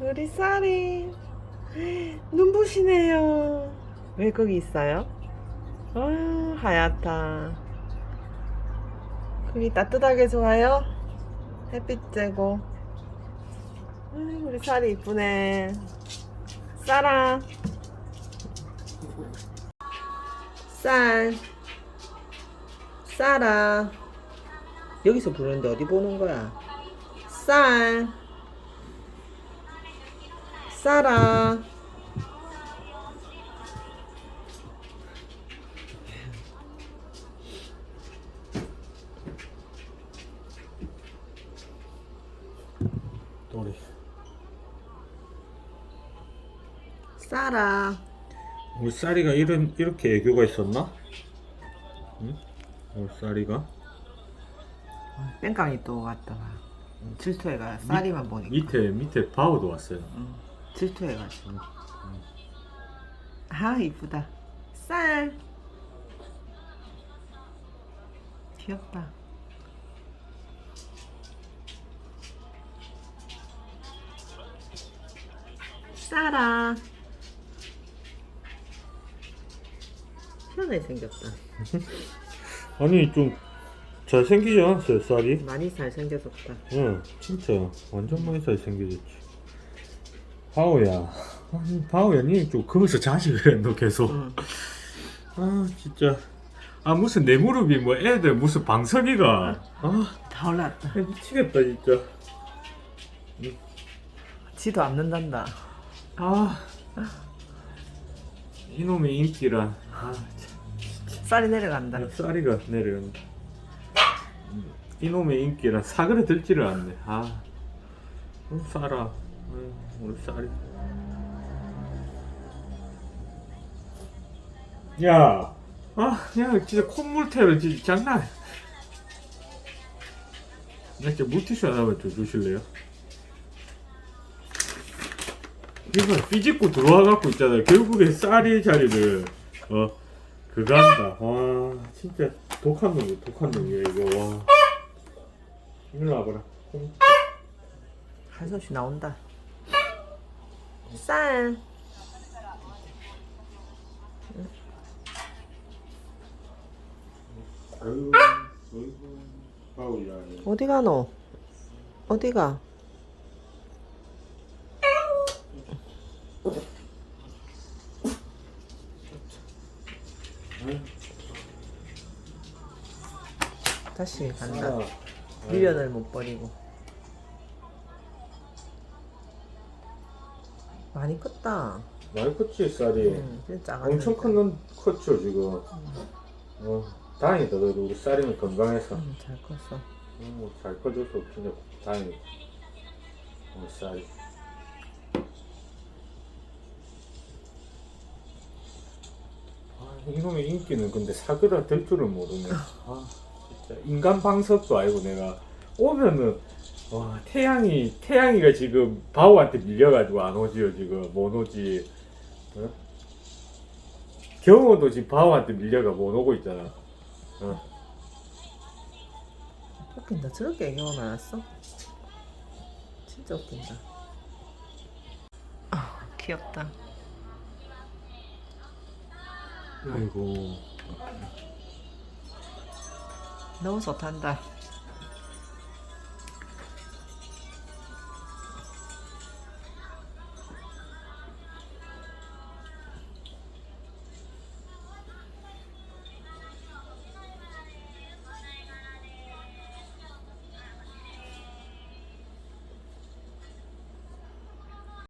우리 쌀이 눈부시네요. 왜 거기 있어요? 아, 하얗다. 거기 따뜻하게 좋아요? 햇빛 쬐고. 아이, 우리 쌀이 이쁘네. 쌀아. 쌀. 쌀아. 여기서 부르는데 어디 보는 거야? 쌀. 쌀아. 우리 쌀아. 우리 쌀이가 이런 이렇게 애교가 있었나? 응? 우리 쌀이가 뺑깡이 또 왔다 봐. 질투해가 쌀이만 보니까. 밑에 밑에 바우도 왔어요. 응. 질투해가지고. 아 이쁘다. 쌀. 귀엽다. 쌀아. 희한하게 생겼다. 아니 좀 잘생기지 않았어요 쌀이? 많이 잘 생겨졌다. 응 진짜 완전 많이 잘생겨졌지. 바우야, 아니, 바우야 니좀 거기서 자지 그래 너 계속. 응. 아 진짜 아 무슨 내 무릎이 뭐 애들 무슨 방석이가 아 다 올랐다. 미치겠다 진짜. 지도 않는단다. 아 이놈의 인기란 아 쌀이 내려간다. 참, 쌀이가 내려간다 이놈의 인기란 사그려 들지를 않네 아 어, 쌀아 아유, 우리 쌀이 야, 아, 야, 진짜 콧물 태워, 진짜 장난. 나 진짜 물티슈 하나만 좀 주실래요? 이거 삐집고 들어와 갖고 있잖아. 결국에 쌀이 자리를 어 그거 한다. 와 진짜 독한 놈이야, 독한 놈이야 이거. 와. 일로 와봐라. 한숨씩 나온다. 쌀. 어디 가노? 어디 가? 다시 간다. 미련을 못 버리고. 많이 컸다. 많이 컸지 쌀이. 응, 진짜. 엄청 큰놈 컸죠 지금. 어, 다행이다 그래도 우리 쌀이는 건강해서. 응, 잘 컸어. 음, 잘 커줘서 진짜 다행이다. 우리 쌀이. 아, 이놈의 인기는 근데 사그라 될 줄은 모르네. 아, 진짜 인간 방석도 아니고 내가 오면은 와 태양이 태양이가 지금 바우한테 밀려가지고 안 오지요 지금 못 오지. 어? 경호도 지금 바우한테 밀려가 못 오고 있잖아. 어. 웃긴다. 저렇게 애교가 많았어? 진짜 웃긴다. 아, 귀엽다. 아이고. 너무 좋단다.